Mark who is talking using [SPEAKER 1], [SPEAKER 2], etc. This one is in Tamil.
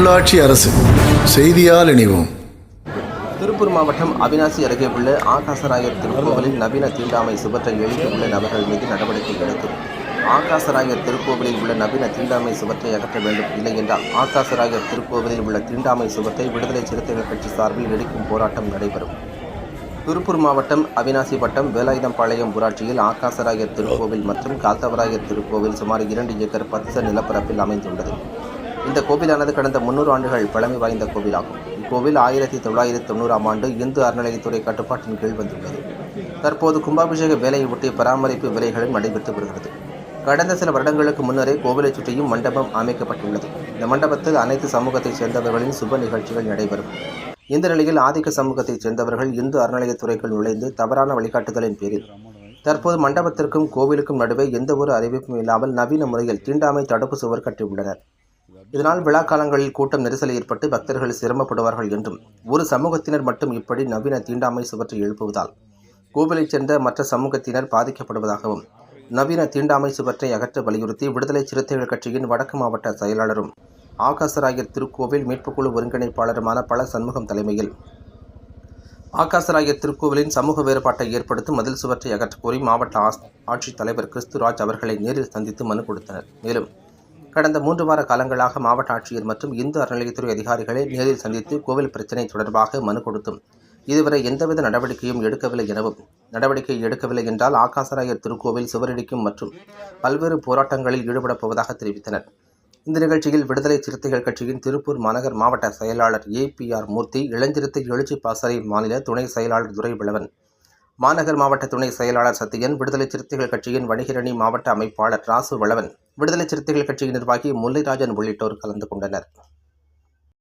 [SPEAKER 1] உள்ளாட்சி அரசு. செய்தியால் இணைவோம்.
[SPEAKER 2] திருப்பூர் மாவட்டம் அவினாசி அருகே உள்ள ஆகாசராயர் திருக்கோவிலில் நவீன தீண்டாமை சுவற்றை எழுதி உள்ள நபர்கள் மீது நடவடிக்கை எடுத்து. ஆகாசராயர் திருக்கோவிலில் உள்ள நவீன தீண்டாமை சுவற்றை அகற்ற வேண்டும். இல்லை என்றால் ஆகாசராயர் திருக்கோவிலில் உள்ள தீண்டாமை சுவற்றை விடுதலை சிறுத்தைகள் கட்சி சார்பில் வெடிக்கும் போராட்டம் நடைபெறும். திருப்பூர் மாவட்டம் அவினாசி வட்டம் வேலாயுதம்பாளையம் ஊராட்சியில் ஆகாசராயர் திருக்கோவில் மற்றும் காத்தவராயர் திருக்கோவில் சுமார் இரண்டு ஏக்கர் பத்து நிலப்பரப்பில் அமைந்துள்ளது. இந்த கோவிலானது கடந்த முன்னூறு ஆண்டுகள் பழமை வாய்ந்த கோவிலாகும். இக்கோவில் ஆயிரத்தி தொள்ளாயிரத்தி தொண்ணூறாம் ஆண்டு இந்து அறநிலையத்துறை கட்டுப்பாட்டின் கீழ் வந்துள்ளது. தற்போது கும்பாபிஷேக வேலையை ஒட்டி பராமரிப்பு வேலைகளும் நடைபெற்று வருகிறது. கடந்த சில வருடங்களுக்கு முன்னரே கோவிலைச் சுற்றியும் மண்டபம் அமைக்கப்பட்டுள்ளது. இந்த மண்டபத்தில் அனைத்து சமூகத்தைச் சேர்ந்தவர்களின் சுப நிகழ்ச்சிகள் நடைபெறும். இந்த நிலையில் ஆதிக்க சமூகத்தைச் சேர்ந்தவர்கள் இந்து அறநிலையத்துறைக்குள் நுழைந்து தவறான வழிகாட்டுதலின் பேரில் தற்போது மண்டபத்திற்கும் கோவிலுக்கும் நடுவே எந்தவொரு அறிவிப்பும் இல்லாமல் நவீன முறையில் தீண்டாமை தடுப்பு சுவர் கட்டியுள்ளனர். இதனால் விழா காலங்களில் கூட்டம் நெரிசல் ஏற்பட்டு பக்தர்கள் சிரமப்படுவார்கள் என்றும் ஒரு சமூகத்தினர் மட்டும் இப்படி நவீன தீண்டாமை சுவற்றை எழுப்புவதால் கோவிலைச் சேர்ந்த மற்ற சமூகத்தினர் பாதிக்கப்படுவதாகவும் நவீன தீண்டாமை சுவற்றை அகற்ற வலியுறுத்தி விடுதலை சிறுத்தைகள் கட்சியின் வடக்கு மாவட்ட செயலாளரும் ஆகாசராயர் திருக்கோவில் மீட்புக்குழு ஒருங்கிணைப்பாளருமான பல சண்முகம் தலைமையில் ஆகாசராயர் திருக்கோவிலின் சமூக வேறுபாட்டை ஏற்படுத்தும் மதில் சுவற்றை அகற்றக்கோரி மாவட்ட ஆட்சித்தலைவர் ஆட்சித் தலைவர் கிறிஸ்துராஜ் அவர்களை நேரில் சந்தித்து மனு கொடுத்தனர். மேலும் கடந்த மூன்று வார காலங்களாக மாவட்ட ஆட்சியர் மற்றும் இந்து அறநிலையத்துறை அதிகாரிகளை நேரில் சந்தித்து கோவில் பிரச்சினை தொடர்பாக மனு கொடுத்தும். இதுவரை எந்தவித நடவடிக்கையும் எடுக்கவில்லை எனவும் நடவடிக்கை எடுக்கவில்லை என்றால் ஆகாசராயர் திருக்கோவில் சுவரடிக்கும் மற்றும் பல்வேறு போராட்டங்களில் ஈடுபடப் போவதாக தெரிவித்தனர். இந்த நிகழ்ச்சியில் விடுதலை சிறுத்தைகள் கட்சியின் திருப்பூர் மாநகர் மாவட்ட செயலாளர் ஏபிஆர் மூர்த்தி இளஞ்சிறுத்தை எழுச்சி பாசறை மாநில துணை செயலாளர் துரைவிளவன் மாநகர் மாவட்ட துணை செயலாளர் சத்தியன் விடுதலை சிறுத்தைகள் கட்சியின் வணிகரணி மாவட்ட அமைப்பாளர் ராசு வளவன் விடுதலை சிறுத்தைகள் கட்சியின் நிர்வாகி முல்லைராஜன் உள்ளிட்டோர் கலந்து கொண்டனர்.